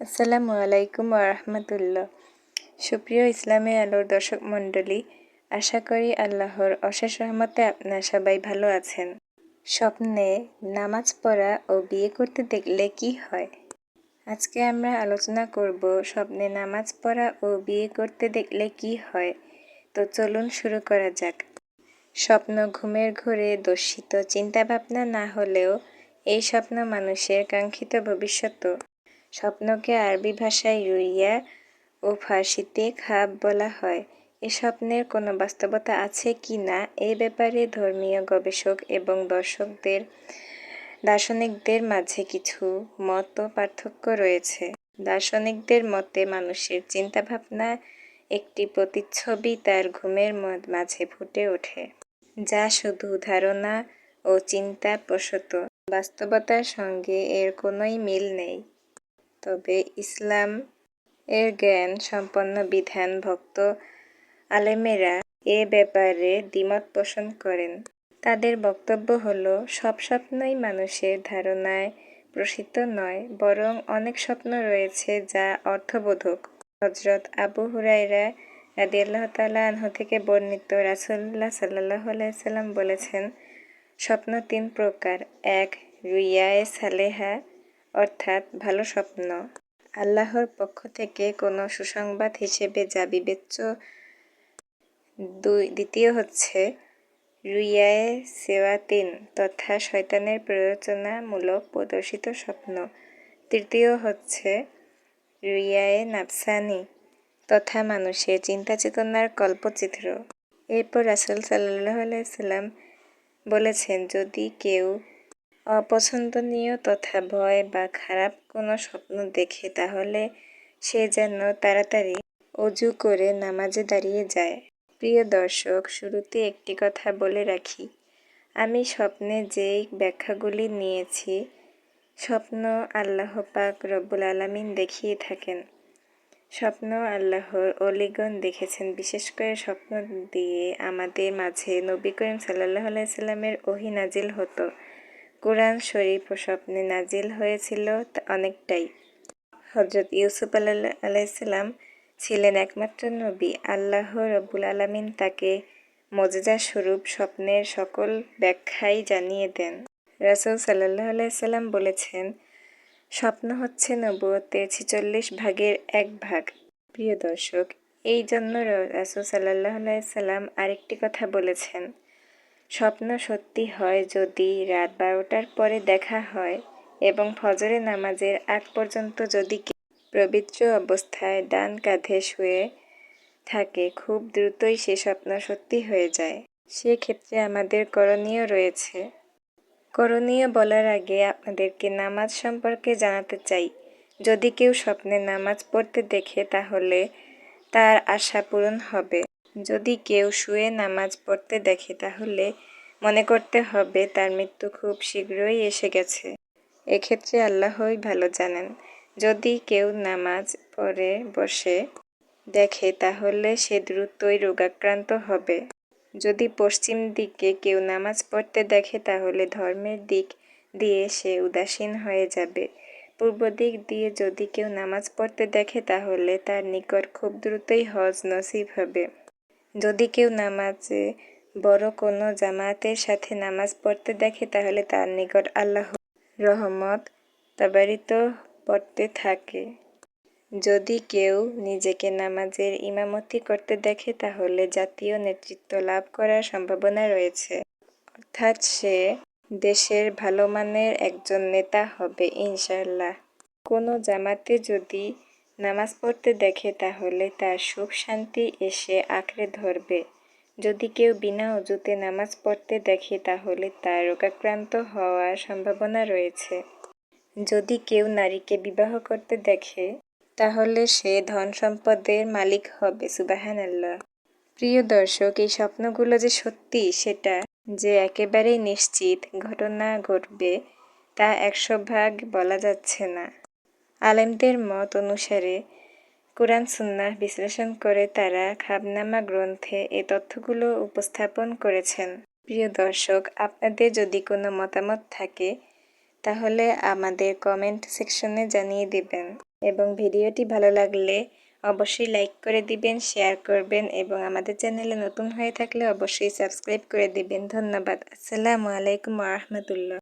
আসসালামু আলাইকুম রহমতুল্লাহ। সুপ্রিয় ইসলামী আলোর দর্শক মণ্ডলী, আশা করি আল্লাহর অশেষ রহমতে আপনার সবাই ভালো আছেন। স্বপ্নে নামাজ পড়া ও বিয়ে করতে দেখলে কি হয়? আজকে আমরা আলোচনা করব স্বপ্নে নামাজ পড়া ও বিয়ে করতে দেখলে কি হয়? তো চলুন শুরু করা যাক। স্বপ্ন ঘুমের ঘোরে দর্শিত চিন্তাভাবনা না হলেও এই স্বপ্ন মানুষের কাঙ্ক্ষিত ভবিষ্যৎ স্বপ্নকে আরবি ভাষায় রুইয়া ও ফার্সিতে খাব বলা হয়। এ স্বপ্নের কোনো বাস্তবতা আছে কি না? এ ব্যাপারে ধর্মীয় গবেষক এবং দর্শকদের, দার্শনিকদের মাঝে কিছু মত পার্থক্য রয়েছে। দার্শনিকদের মতে, মানুষের চিন্তাভাবনা একটি প্রতিচ্ছবি তার ঘুমের মাঝে ফুটে ওঠে, যা শুধু ধারণা ও চিন্তা প্রসূত। বাস্তবতার সঙ্গে এর কোনোই মিল নেই। তবে ইসলাম এর জ্ঞান সম্পন্ন বিধান ভক্ত আলেমেরা এ ব্যাপারে দ্বিমত পোষণ করেন। তাদের বক্তব্য হল, সব স্বপ্নই মানুষের ধারণায় প্রসিত নয়, বরং অনেক স্বপ্ন রয়েছে যা অর্থবোধক। হজরত আবু হুরাইরা রাদি আল্লাহ আনহু থেকে বর্ণিত রাসুল্লাহ সাল্লাহ আলাইসাল্লাম বলেছেন, স্বপ্ন তিন প্রকার। এক, রুইয়ায়ে সালেহা অর্থাৎ ভালো স্বপ্ন। আল্লাহর পক্ষ থেকে কোনো সুসংবাদ হিসেবে যা বিবেচ্য, দুই দ্বিতীয় হচ্ছে রুইয়ায়ে সেওয়াতিন তথা শয়তানের প্ররোচনামূলক প্রদর্শিত স্বপ্ন। তৃতীয় হচ্ছে রুইয়ায়ে নাফসানি তথা মানুষের চিন্তা চেতনার কল্পচিত্র। এরপর রাসুল সাল্লাহ আলাইসাল্লাম বলেছেন, যদি কেউ অপছন্দনীয় তথা ভয় বা খারাপ কোনো স্বপ্ন দেখে, তাহলে সে যেন তাড়াতাড়ি অজু করে নামাজে দাঁড়িয়ে যায়। প্রিয় দর্শক, শুরুতে একটি কথা বলে রাখি। আমি স্বপ্নে যেই ব্যাখ্যাগুলি নিয়েছি, স্বপ্ন আল্লাহ পাক রব্বুল আলমিন দেখিয়ে থাকেন। স্বপ্ন আল্লাহর অলিগণ দেখেছেন, বিশেষ করে স্বপ্ন দিয়ে আমাদের মাঝে নবী করিম সাল্লাহ আলাইসাল্লামের ওহি নাজিল হতো। কোরআন শরীফ ও স্বপ্নে নাজিল হয়েছিল অনেকটাই। হজরত ইউসুফ আল্লাহ আলাইসাল্লাম ছিলেন একমাত্র নবী। আল্লাহ রব্বুল আলমিন তাকে মজেজা স্বরূপ স্বপ্নের সকল ব্যাখ্যাই জানিয়ে দেন। রাসুল সাল্লাহ আলাইসাল্লাম বলেছেন, স্বপ্ন হচ্ছে নবুয়তের ছেচল্লিশ ভাগের এক ভাগ। প্রিয় দর্শক, এই জন্য রাসুল সাল্লাহ আলাইসাল্লাম আরেকটি কথা বলেছেন। স্বপ্ন সত্যি হয় যদি রাত বারোটার পরে দেখা হয় এবং ফজরে নামাজের আগ পর্যন্ত যদি পবিত্র অবস্থায় ডান কাঁধে শুয়ে থাকে, খুব দ্রুতই সে স্বপ্ন সত্যি হয়ে যায়। সেক্ষেত্রে আমাদের করণীয় রয়েছে। করণীয় বলার আগে আপনাদেরকে নামাজ সম্পর্কে জানাতে চাই। যদি কেউ স্বপ্নে নামাজ পড়তে দেখে, তাহলে তার আশা পূরণ হবে। যদি কেউ শুয়ে নামাজ পড়তে দেখে, তাহলে মনে করতে হবে তার মৃত্যু খুব শীঘ্রই এসে গেছে। এক্ষেত্রে আল্লাহই ভালো জানেন। যদি কেউ নামাজ পড়ে, বসে দেখে, তাহলে সে দ্রুতই রোগাক্রান্ত হবে। যদি পশ্চিম দিকে কেউ নামাজ পড়তে দেখে, তাহলে ধর্মের দিক দিয়ে সে উদাসীন হয়ে যাবে। পূর্ব দিক দিয়ে যদি কেউ নামাজ পড়তে দেখে, তাহলে তার নিকট খুব দ্রুতই হজ নসিব হবে। যদি কেউ নামাজে বড় কোনো জামায়াতের সাথে নামাজ পড়তে দেখে, তাহলে তার নিকট আল্লাহ রহমত তাবারিত পড়তে থাকে। যদি কেউ নিজেকে নামাজের ইমামতি করতে দেখে, তাহলে জাতীয় নেতৃত্ব লাভ করার সম্ভাবনা রয়েছে। অর্থাৎ সে দেশের ভালো মানের একজন নেতা হবে ইনশাল্লাহ কোনো জামাতে যদি নামাজ পড়তে দেখে তাহলে তার সুখ শান্তি এসে আঁকড়ে ধরবে। যদি কেউ বিনা অজুতে নামাজ পড়তে দেখে, তাহলে তার রোগাক্রান্ত হওয়ার সম্ভাবনা রয়েছে। যদি কেউ নারীকে বিবাহ করতে দেখে, তাহলে সে ধন সম্পদের মালিক হবে সুবাহান আল্লাহ প্রিয় দর্শক, এই স্বপ্নগুলো যে সত্যি, সেটা যে একেবারেই নিশ্চিত ঘটনা ঘটবে, তা একশো ভাগ বলা যাচ্ছে না। আলেমদের মত অনুসারে কোরআন, সুন্নাহ বিশ্লেষণ করে তারা খাবনামা গ্রন্থে এ তথ্যগুলো উপস্থাপন করেছেন। প্রিয় দর্শক, আপনাদের যদি কোনো মতামত থাকে, তাহলে আমাদের কমেন্ট সেকশনে জানিয়ে দেবেন। এবং ভিডিওটি ভালো লাগলে অবশ্যই লাইক করে দিবেন শেয়ার করবেন এবং আমাদের চ্যানেলে নতুন হয়ে থাকলে অবশ্যই সাবস্ক্রাইব করে দিবেন। ধন্যবাদ। আসসালামু আলাইকুম রহমতুল্লাহ।